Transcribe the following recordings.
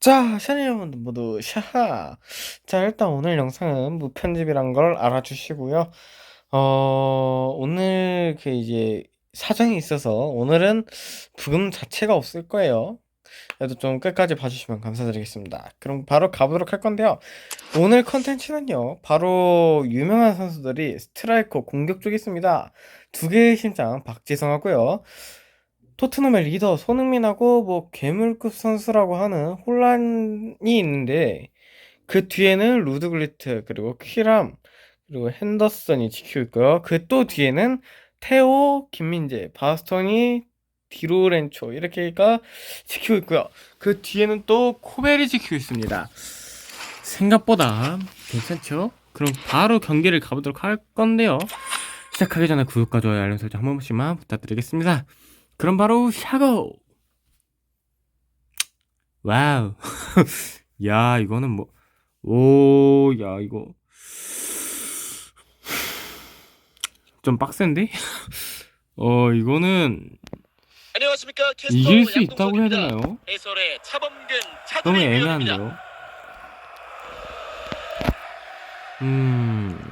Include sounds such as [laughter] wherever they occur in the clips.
자, 샤니 여러분들 모두 샤하. 자, 일단 오늘 영상은 무편집이란 걸 알아주시고요. 어, 오늘 그 이제 사정이 있어서 오늘은 부금 자체가 없을 거예요. 그래도 좀 끝까지 봐주시면 감사드리겠습니다. 그럼 바로 가보도록 할 건데요. 오늘 컨텐츠는요, 바로 유명한 선수들이 스트라이커 공격 쪽에 있습니다. 두 개의 신장 박지성 하고요. 토트넘의 리더 손흥민하고 뭐 괴물급 선수라고 하는 혼란이 있는데 그 뒤에는 루드글리트 그리고 퀴람 그리고 핸더슨이 지키고 있고요. 그 또 뒤에는 테오, 김민재, 바스턴이 디로렌초 이렇게가 지키고 있고요. 그 뒤에는 또 코벨이 지키고 있습니다. 생각보다 괜찮죠? 그럼 바로 경기를 가보도록 할 건데요. 시작하기 전에 구독과 좋아요 알림 설정 한 번씩만 부탁드리겠습니다. 그럼 바로 샤고! 와우. [laughs] 야, 이거는 뭐, 오, 야, 이거. 좀 빡센데? [laughs] 어, 이거는 안녕하십니까 이길 수 있다고 해야. 되나요? 해설의 차범근 너무 차두리 위원입니다. 애매한데요? 음.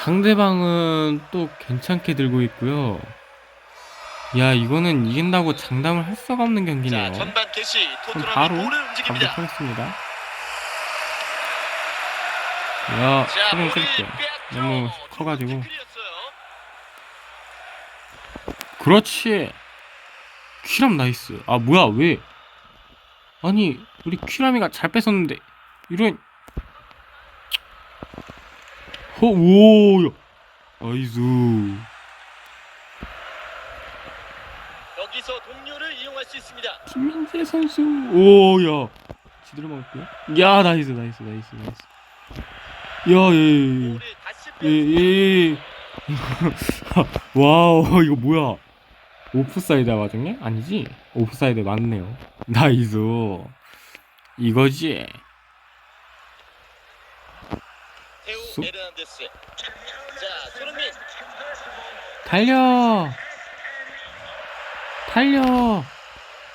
상대방은 또 괜찮게 들고 있고요. 야, 이거는 이긴다고 장담을 할 수가 없는 경기네요. 자 전반 개시 그럼 토트넘이 바로 볼을 가보도록 움직입니다. 하겠습니다. 야, 자 소리 볼을 쓸게. 빼앗죠. 너무 커가지고. 태클이었어요. 그렇지. 퀴람 나이스. 아, 뭐야, 왜? 아니, 우리 퀴람이가 잘 뺏었는데, 이런. 허, 오, 야. 나이스. 여기서 동료를 이용할 수 있습니다. 김민재 선수. 오, 야. 지대로 먹었고요. 야, 나이스, 나이스, 나이스, 나이스. 야, 예, 예, 볼을 다시 예. 예, 예, 예. [laughs] 와우, 이거 뭐야. 오프사이드 와중에? 아니지? 오프사이드 맞네요. 나이스. 이거지. 테우 수- 에르난데스. 자 손흥민 달려! 달려!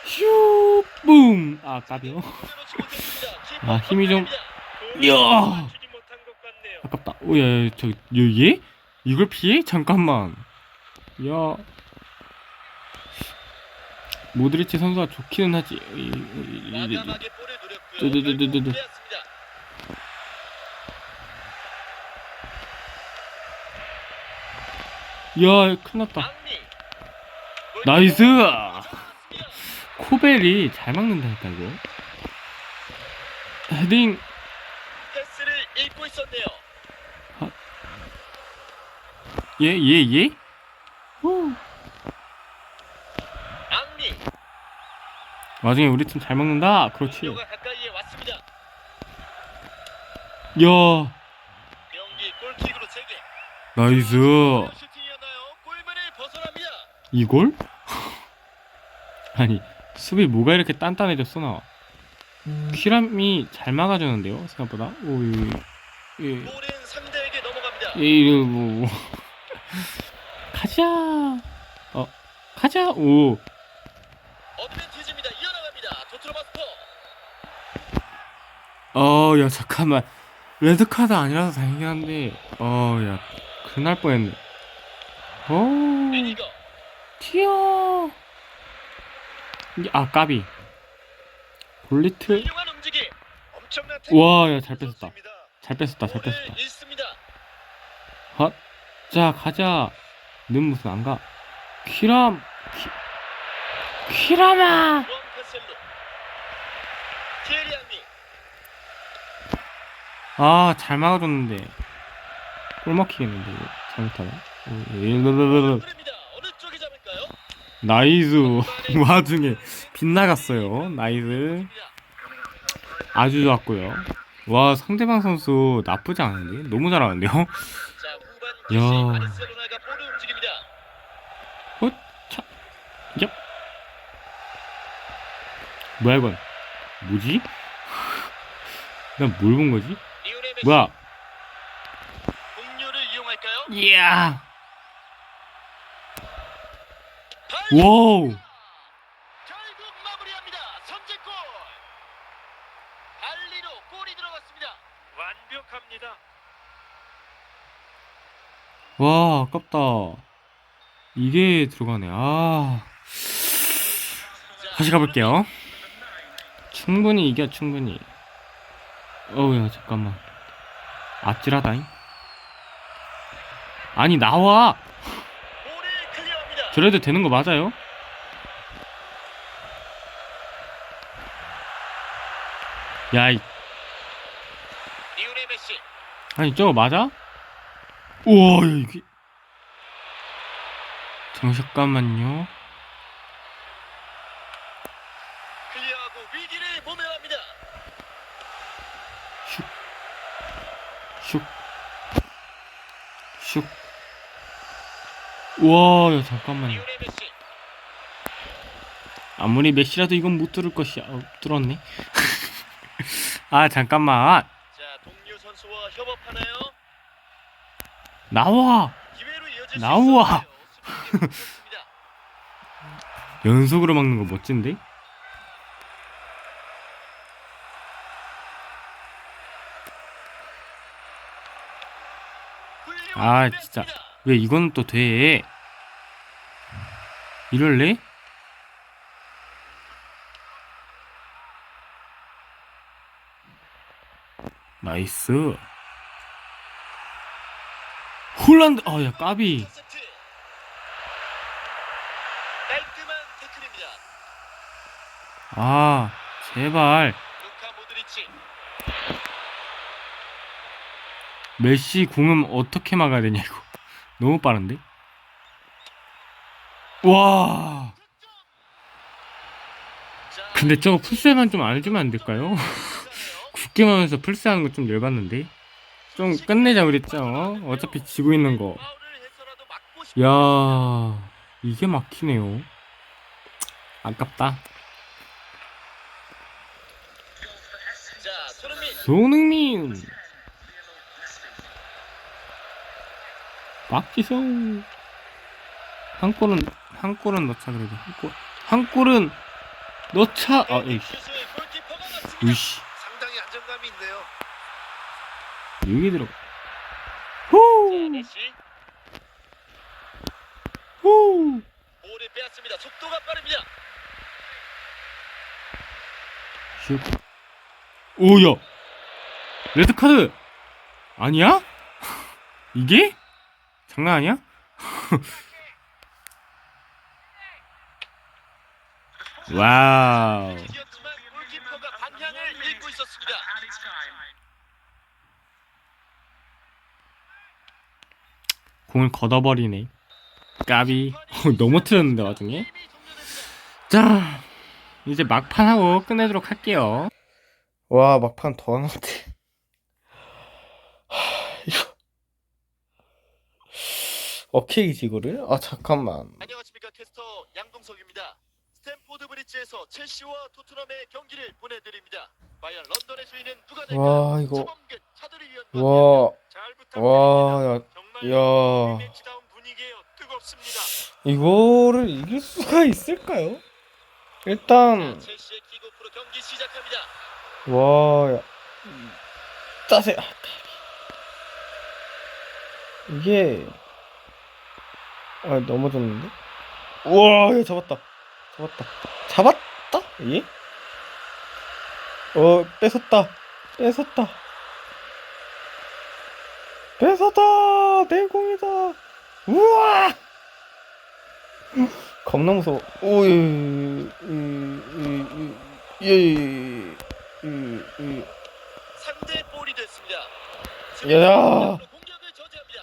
휴! 붐! 아, 까비요. 아, 힘이 좀-. 이야. 아깝다. 오, 야, 야, 저, 얘, 얘? 이걸 피해? 잠깐만. 야. 모드리치 선수가 좋기는 하지. 이- 이- 이- 이- 과감하게 볼을 네, 네, 네, 네, 네, 노렸고요. 네. 결국 빼앗습니다. 야, 큰일 났다. 앙리. 나이스! 잡 았습니다. 코벨이 잘 막는다니까, 이거. 헤딩. 패스를 읽고 있었네요. 얘? 후. 앙리. 나중에 우리 팀잘 막는다. 그렇지. 야. 나이스. 슈팅이었나요? 골문을 벗어납니다. 이걸? [laughs] 아니, 수비 뭐가 이렇게 단단해졌어, 나. 퀴람이 잘 막아주는데요, 생각보다. 오, 이, 이, 볼은 상대에게 넘어갑니다. 이, 이, 뭐. [laughs] 가자. 어, 가자. 오. 스포. 어, 야, 잠깐만. 레드카드 아니라서 다행이긴 한데, 어, 야, 큰일 날 뻔했네. 오, 이게, 아, 까비. 볼리트. 와, 야, 잘 뺐었다. 선수입니다. 잘 뺐었다, 잘. 잃습니다. 헛. 자, 가자. 는 무슨 안 가? 퀴람. 티에리 앙리. 아, 잘 막아줬는데. 꼴 먹히겠는데, 이거. 잘못하면. 나이스. [laughs] 와중에 빗나갔어요. 나이스. 아주 좋았고요. 와, 상대방 선수 나쁘지 않은데? 너무 잘하는데요? 야. 볼을 움직입니다. 얍. 뭐야, 이건? 뭐지? [laughs] 난 뭘 본 거지? 뭐야? 이야! 발- 와우! 결국 마무리합니다. 선제골. 발리로 골이 들어갔습니다. 완벽합니다. 와 아깝다 이게 들어가네 아 자, 다시 가볼게요 충분히 이겨 충분히 어우야 잠깐만 아찔하다잉 아니 나와. 저래도 되는 거 맞아요? 야이. 아니 저거 맞아? 우와 야, 이게 잠깐만요 클리어하고 위기를 모면합니다. 슉. 슉. 우와, 야, 잠깐만요. 아무리 메시라도 이건 못 뚫을 것이야. 어, 뚫었네. [laughs] 아, 잠깐만. 자, 동료 선수와 협업하나요? 나와! 기회로 이어질 나와! 수. [laughs] 연속으로 막는 거 멋진데? 아, 훌륭한 진짜. 수비였습니다. 왜 이건 또 돼? 이럴래? 나이스. 홀란드, 아, 야, 까비. 아, 제발. 메시 궁은 어떻게 막아야 되냐, 이거. 너무 빠른데? 와. 자, 근데 저거 풀세만 좀 안 해주면 안 될까요? 굳게만 하면서 풀세하는 거 좀 열받는데? 좀 끝내자 그랬죠? 어? 어차피 지고 있는 거. 야 이게 막히네요. 아깝다. 자, 손흥민. 손흥민. 박지성. 한 골은 한 골은 넣자 그래도 한 골. 한 골은 넣자. 아, 에이씨. 슛을 골키퍼가 맞습니다. 으이씨. 상당히 안정감이 있네요. 여기 들어. 자, 후. 메시. 후. 볼을 빼앗습니다. 속도가 빠릅니다. 슉. 오야. 레드 카드. 아니야? [laughs] 이게? 장난 아니야? [laughs] 와우. 공을 걷어버리네. 까비. [laughs] 어, 넘어뜨렸는데 와중에. 자, 이제 막판 하고 끝내도록 할게요. 와, 막판 더 남았대. 이거. 어케이지 이거를? 아, 잠깐만. 안녕하십니까 캐스터 양동석입니다. 스탠포드 브릿지에서 첼시와 토트넘의 경기를 보내드립니다. 과연 런던의 주인은 누가 될까요? 와, 이거. 차범근 차두리 위원 와, 잘 와, 야, 정말 야. 매치다운 분위기예요. 뜨겁습니다. 이거를 이길 수가 있을까요? 일단, 첼시의 킥오프로 경기 시작합니다. 와, 야. 짜세. 아, 이게 아 넘어졌는데? 우와, 야, 잡았다. 잡았다. 잡았다? 예? 어, 뺏었다. 뺏었다. 뺏었다. 내 공이다. 우와! 겁나 무서워. 오이, 예, 예, 예, 3대 볼이 됐습니다. 야. 공격을 저지합니다.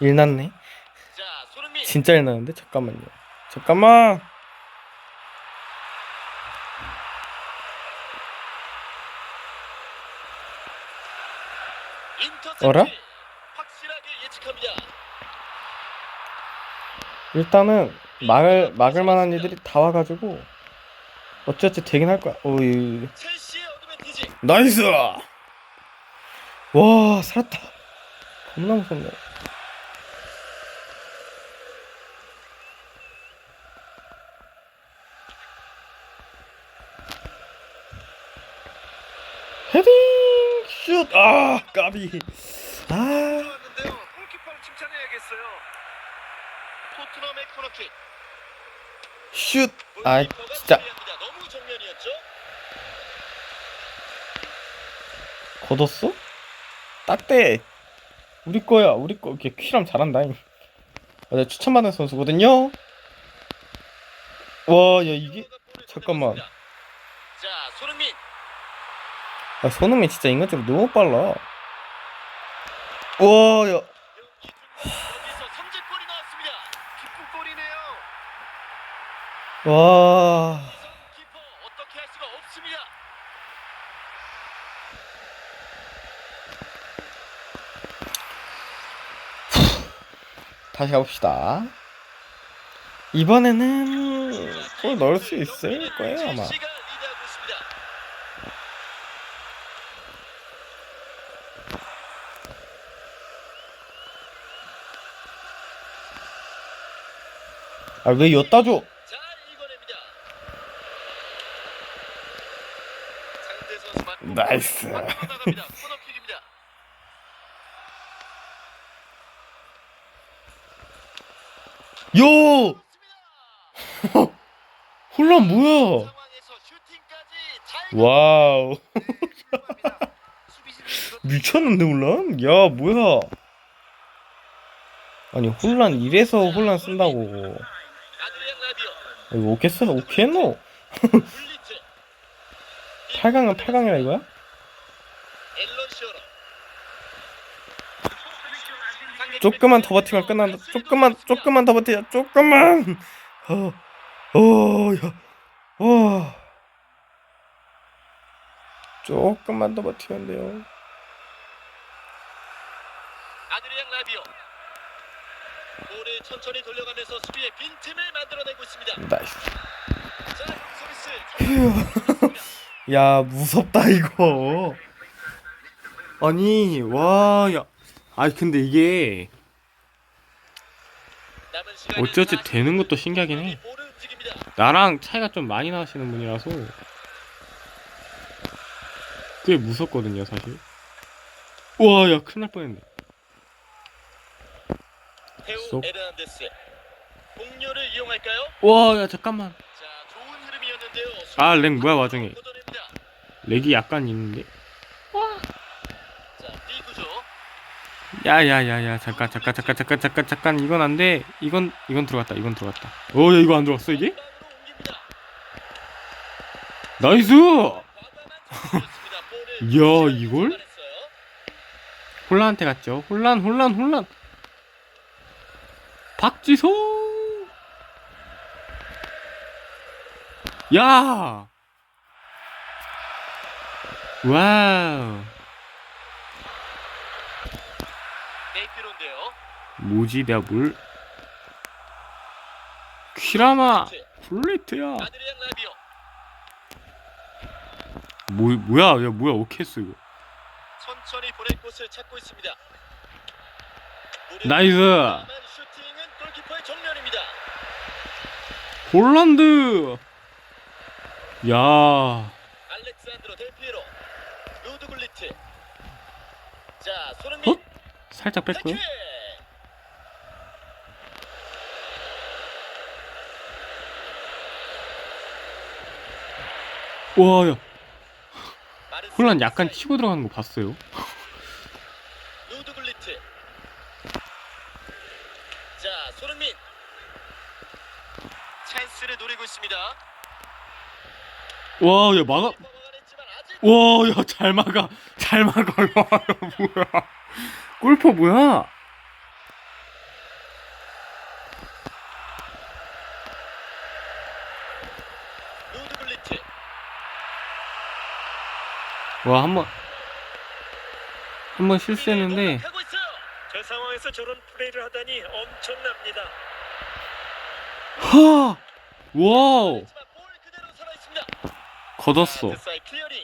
일 났네. 자, 손흥민. 진짜 일 나는데? 잠깐만요. 잠깐만. 어라? 일단은 막을 막을 만한 애들이 다 와가지고 어찌어찌 되긴 할 거야. 오이. 나이스. 와 살았다. 겁나 무섭네. 헤딩 슛! 아 까비 아 좋았는데요. 골키퍼를 칭찬해야겠어요. 토트넘의 코너킥. 슛! 아 골키퍼가 진짜. 너무 정면이었죠. 걷었어? 딱대 우리 거야 우리 거 이렇게 퀴람 잘한다 잉. 아, 내가 추천받은 선수거든요 와야 이게 잠깐만. 건네봤습니다. 자, 손흥민. 야 손흥민 진짜 인간적으로 너무 빨라. 와 야. 와. 수가 없습니다. 다시 가봅시다. 이번에는 골 넣을 수 있을 거예요 아마 첼시가 리드하고 있습니다. 아왜 엿다 줘 나이스. 요. [laughs] 혼란 뭐야 와우 [laughs] 미쳤는데 혼란? 야 뭐야 아니 혼란 이래서 혼란 쓴다고 이거 오케 써? 오케 노 블리트, [laughs] 8강은 8강이라 이거야? 조금만 더 버티면 끝난다 조금만 조금만 더 버티자 조금만 어, 어어야와 조금만 더 버티면 돼요 아드리안 라비오. 볼을 천천히 돌려가면서 수비의 빈틈을 있습니다. 나이스. [laughs] 야 무섭다 이거 아니 와 야 아니 근데 이게 어찌어찌 40 되는 것도 신기하긴 해. 나랑 차이가 좀 많이 나시는 분이라서 꽤 무섭거든요 사실 와 야 큰일 날 뻔했네 쏙. 공료를 이용할까요? 와 야 잠깐만 자, 좋은 흐름이었는데요. 아, 렉 뭐야, 와중에. 걷어냅니다. 렉이 약간 있는데 자, B구조. 야야야야 잠깐 잠깐 잠깐 잠깐 잠깐 잠깐 이건 안 돼 이건 이건 들어갔다 이건 들어갔다 어 야 이거 안 들어갔어 이게 전방으로 옮깁니다. 나이스 과감한. 볼을 유지하기 이걸? 혼란한테 갔죠 혼란 혼란 혼란 박지소 야 와우 네이피로인데요. 뭐지 내가 뭘 블레이트야 아드리안 라비오. 뭐 뭐야 야 뭐야 오케스 이거 천천히 보낼 곳을 찾고 있습니다. 나이스. 다만 슈팅은 골키퍼의 정면입니다. 홀란드 야 알렉산드로 델피에로. 루드굴리트. 자, 손흥민. 어? 살짝 뺐고요! 와야 마르셀 혼란 약간. 치고 들어가는 거 봤어요 루드굴리트. 자, 손흥민. 찬스를 노리고 있습니다. 와 야 막아. 와 야 잘 막아. 잘 막아 와 야, 뭐야. 골퍼 뭐야. 와 한 번 한 번 실수했는데. 저 상황에서 저런 플레이를 하다니 엄청납니다. 하! 와우 하지만 볼 그대로 살아 있습니다. 걷었어. 자, 사이 클리어링.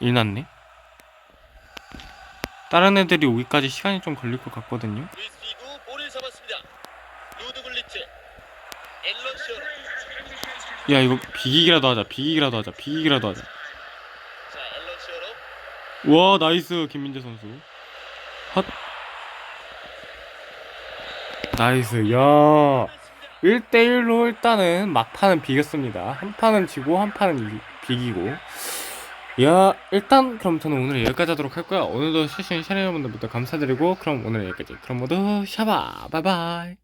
일 났네? 다른 애들이 오기까지 시간이 좀 걸릴 것 같거든요. 야 이거 비기기라도 하자 비기기라도 하자 비기기라도 하자. 와 나이스 김민재 선수. 헛. 나이스 야 1대1로 일단은 막판은 비겼습니다. 한 판은 지고 한 판은 이- 비기고. 야 일단 그럼 저는 오늘 여기까지 하도록 할 거야 오늘도 시청해주신 시청자분들부터 감사드리고 그럼 오늘 여기까지. 그럼 모두 샤바 바이바이.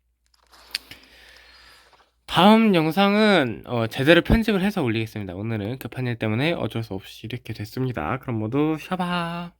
다음 영상은 어, 제대로 편집을 해서 올리겠습니다. 오늘은 급한 일 때문에 어쩔 수 없이 이렇게 됐습니다. 그럼 모두 샤바